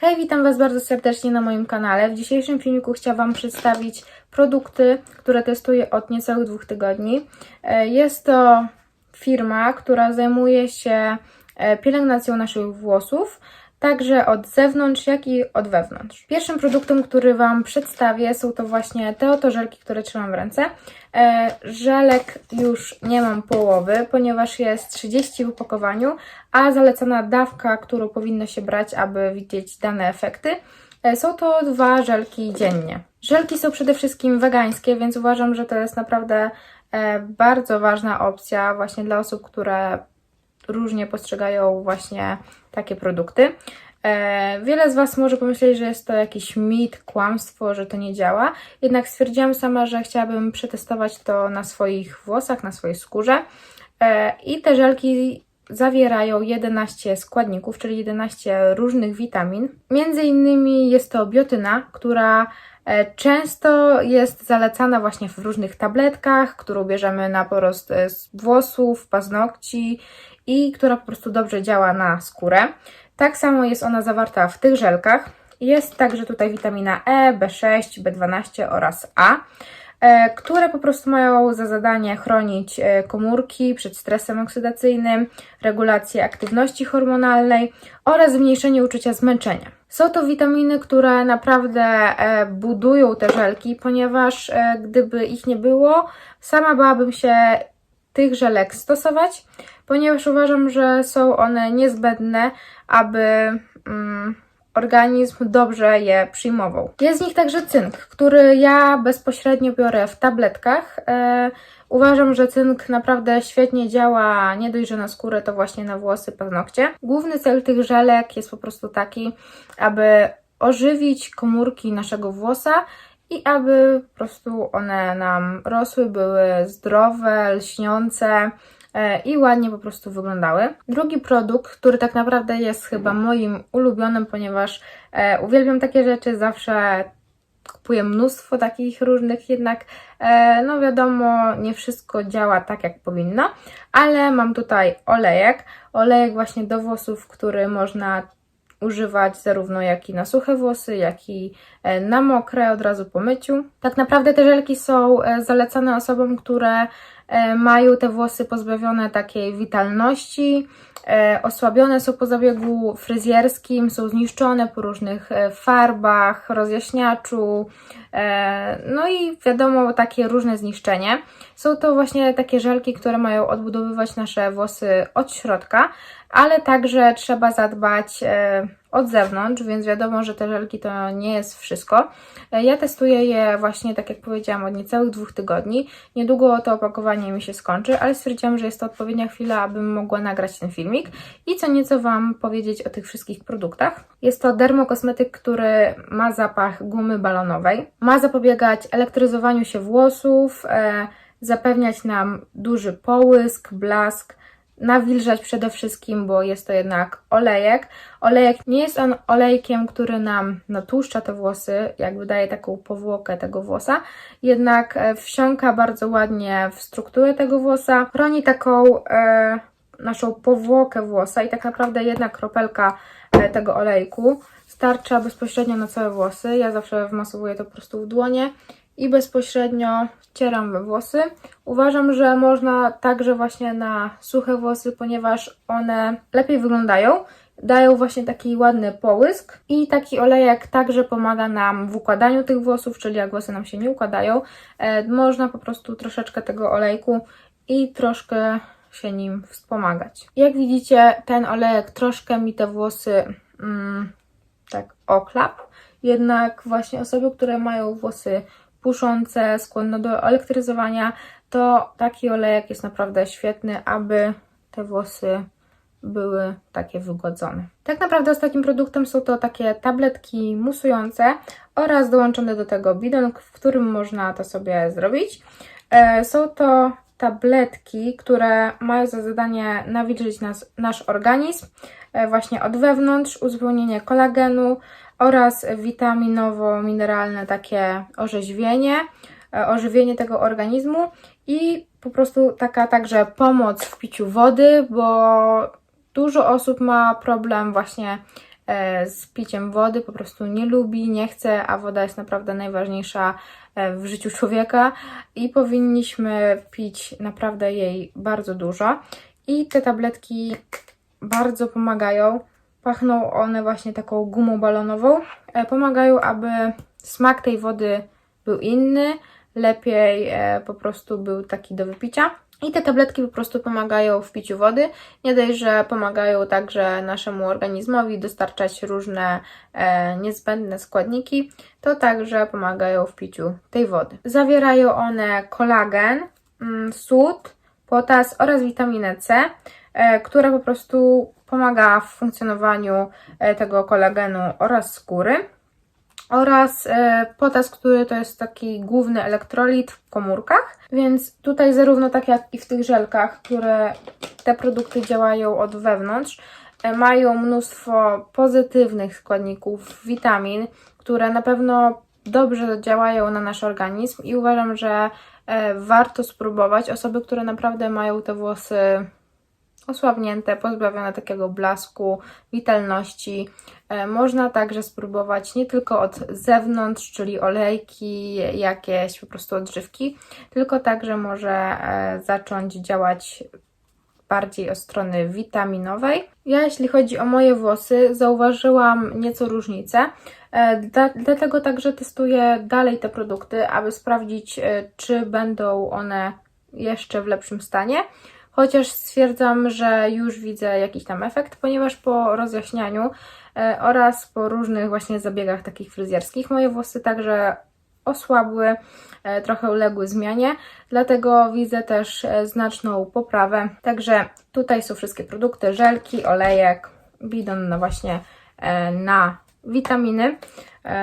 Hej, witam Was bardzo serdecznie na moim kanale. W dzisiejszym filmiku chciałam Wam przedstawić produkty, które testuję od niecałych dwóch tygodni. E, Jest to firma, która zajmuje się e, pielęgnacją naszych włosów, także od zewnątrz, jak i od wewnątrz. Pierwszym produktem, który Wam przedstawię, są to właśnie te oto żelki, które trzymam w ręce. E, Żelek już nie mam połowy, ponieważ jest 30 w opakowaniu, a zalecana dawka, którą powinno się brać, aby widzieć dane efekty, e, są to dwa żelki dziennie. Żelki są przede wszystkim wegańskie, więc uważam, że to jest naprawdę e, bardzo ważna opcja właśnie dla osób, które różnie postrzegają właśnie takie produkty. E, Wiele z Was może pomyśleć, że jest to jakiś mit, kłamstwo, że to nie działa. Jednak stwierdziłam sama, że chciałabym przetestować to na swoich włosach, na swojej skórze. E, I te żelki zawierają 11 składników, czyli 11 różnych witamin. Między innymi jest to biotyna, która często jest zalecana właśnie w różnych tabletkach, którą bierzemy na porost e, z włosów, paznokci i która po prostu dobrze działa na skórę. Tak samo jest ona zawarta w tych żelkach. Jest także tutaj witamina E, B6, B12 oraz A, e, które po prostu mają za zadanie chronić e, komórki przed stresem oksydacyjnym, regulację aktywności hormonalnej oraz zmniejszenie uczucia zmęczenia. Są to witaminy, które naprawdę e, budują te żelki, ponieważ e, gdyby ich nie było, sama bałabym się tych żelek stosować, ponieważ uważam, że są one niezbędne, aby mm, organizm dobrze je przyjmował. Jest z nich także cynk, który ja bezpośrednio biorę w tabletkach. E, uważam, że cynk naprawdę świetnie działa nie dość, że na skórę, to właśnie na włosy, paznokcie. Główny cel tych żelek jest po prostu taki, aby ożywić komórki naszego włosa i aby po prostu one nam rosły, były zdrowe, lśniące i ładnie po prostu wyglądały. Drugi produkt, który tak naprawdę jest chyba moim ulubionym, ponieważ e, uwielbiam takie rzeczy, zawsze kupuję mnóstwo takich różnych, jednak e, no wiadomo, nie wszystko działa tak jak powinno, ale mam tutaj olejek, olejek właśnie do włosów, który można używać zarówno jak i na suche włosy, jak i e, na mokre od razu po myciu. Tak naprawdę te żelki są e, zalecane osobom, które e, mają te włosy pozbawione takiej witalności, osłabione są po zabiegu fryzjerskim, są zniszczone po różnych farbach, rozjaśniaczu, no i wiadomo, takie różne zniszczenie. Są to właśnie takie żelki, które mają odbudowywać nasze włosy od środka, ale także trzeba zadbać od zewnątrz, więc wiadomo, że te żelki to nie jest wszystko. Ja testuję je właśnie, tak jak powiedziałam, od niecałych dwóch tygodni. Niedługo to opakowanie mi się skończy, ale stwierdziłam, że jest to odpowiednia chwila, abym mogła nagrać ten filmik i co nieco Wam powiedzieć o tych wszystkich produktach. Jest to dermokosmetyk, który ma zapach gumy balonowej. Ma zapobiegać elektryzowaniu się włosów, e, zapewniać nam duży połysk, blask, nawilżać przede wszystkim, bo jest to jednak olejek. Olejek nie jest on olejkiem, który nam natłuszcza te włosy, jakby daje taką powłokę tego włosa, jednak e, wsiąka bardzo ładnie w strukturę tego włosa, chroni taką e, naszą powłokę włosa i tak naprawdę jedna kropelka e, tego olejku starcza bezpośrednio na całe włosy. Ja zawsze wmasowuję to po prostu w dłonie i bezpośrednio wcieram we włosy. Uważam, że można także właśnie na suche włosy, ponieważ one lepiej wyglądają. Dają właśnie taki ładny połysk i taki olejek także pomaga nam w układaniu tych włosów, czyli jak włosy nam się nie układają, e, można po prostu troszeczkę tego olejku i troszkę się nim wspomagać. Jak widzicie, ten olejek troszkę mi te włosy mm, tak oklap, jednak właśnie osoby, które mają włosy puszące, skłonne do elektryzowania, to taki olejek jest naprawdę świetny, aby te włosy były takie wygłodzone. Tak naprawdę ostatnim produktem są to takie tabletki musujące oraz dołączony do tego bidon, w którym można to sobie zrobić. E, są to tabletki, które mają za zadanie nawilżyć nas, nasz organizm e, właśnie od wewnątrz, uzupełnienie kolagenu oraz witaminowo-mineralne takie orzeźwienie, e, ożywienie tego organizmu i po prostu taka także pomoc w piciu wody, bo dużo osób ma problem właśnie e, z piciem wody, po prostu nie lubi, nie chce, a woda jest naprawdę najważniejsza w życiu człowieka i powinniśmy pić naprawdę jej bardzo dużo. I te tabletki bardzo pomagają. Pachną one właśnie taką gumą balonową. E, Pomagają, aby smak tej wody był inny, lepiej e, po prostu był taki do wypicia. I te tabletki po prostu pomagają w piciu wody. Nie dość, że pomagają także naszemu organizmowi dostarczać różne e, niezbędne składniki, to także pomagają w piciu tej wody. Zawierają one kolagen, mm, sód, potas oraz witaminę C, e, która po prostu pomaga w funkcjonowaniu e, tego kolagenu oraz skóry oraz e, potas, który to jest taki główny elektrolit w komórkach. Więc tutaj zarówno tak jak i w tych żelkach, które te produkty działają od wewnątrz, e, mają mnóstwo pozytywnych składników, witamin, które na pewno dobrze działają na nasz organizm i uważam, że e, warto spróbować. Osoby, które naprawdę mają te włosy osłabnięte, pozbawione takiego blasku, witalności. E, Można także spróbować nie tylko od zewnątrz, czyli olejki, jakieś po prostu odżywki, tylko także może e, zacząć działać bardziej od strony witaminowej. Ja, jeśli chodzi o moje włosy, zauważyłam nieco różnicę. E, Dla, dlatego także testuję dalej te produkty, aby sprawdzić, czy będą one jeszcze w lepszym stanie. Chociaż stwierdzam, że już widzę jakiś tam efekt, ponieważ po rozjaśnianiu e, oraz po różnych właśnie zabiegach takich fryzjerskich moje włosy także osłabły, e, trochę uległy zmianie, dlatego widzę też e, znaczną poprawę. Także tutaj są wszystkie produkty, żelki, olejek, bidon no właśnie na witaminy,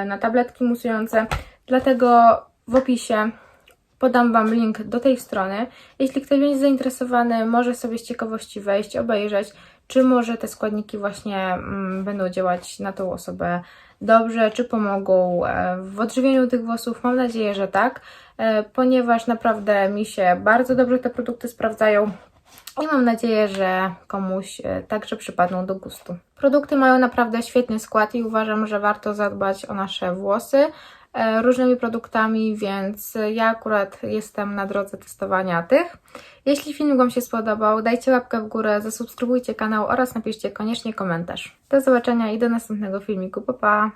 na tabletki musujące, dlatego w opisie podam Wam link do tej strony. Jeśli ktoś będzie zainteresowany, może sobie z ciekawości wejść, obejrzeć, czy może te składniki właśnie mm, będą działać na tą osobę dobrze, czy pomogą e, w odżywieniu tych włosów. Mam nadzieję, że tak, e, ponieważ naprawdę mi się bardzo dobrze te produkty sprawdzają. I mam nadzieję, że komuś e, także przypadną do gustu. Produkty mają naprawdę świetny skład i uważam, że warto zadbać o nasze włosy e, różnymi produktami, więc ja akurat jestem na drodze testowania tych. Jeśli film Wam się spodobał, dajcie łapkę w górę, zasubskrybujcie kanał oraz napiszcie koniecznie komentarz. Do zobaczenia i do następnego filmiku. Pa, pa!